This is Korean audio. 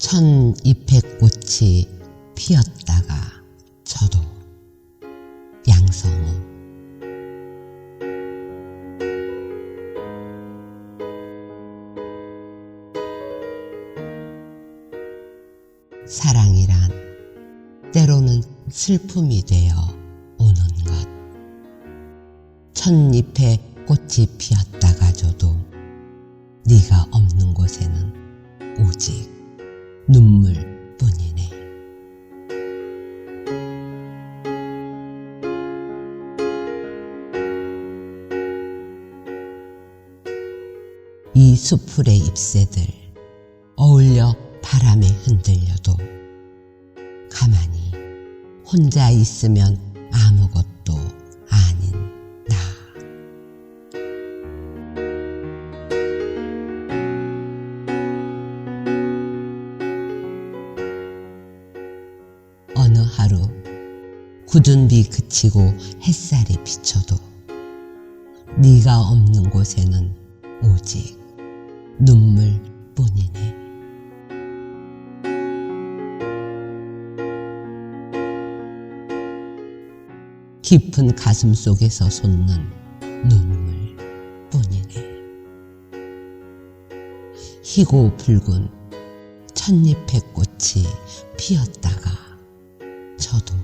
천 잎의 꽃이 피었다가 저도 양성우 사랑이란 때로는 슬픔이 되어 오는 것. 첫잎에 꽃이 피었다가 줘도 네가 없는 곳에는 오직 눈물뿐이네. 이 수풀의 잎새들 어울려 바람에 흔들려도 가만히 혼자 있으면 하루 굳은 비 그치고 햇살이 비쳐도 네가 없는 곳에는 오직 눈물뿐이네. 깊은 가슴 속에서 솟는 눈물뿐이네. 희고 붉은 첫잎의 꽃이 피었다가 저도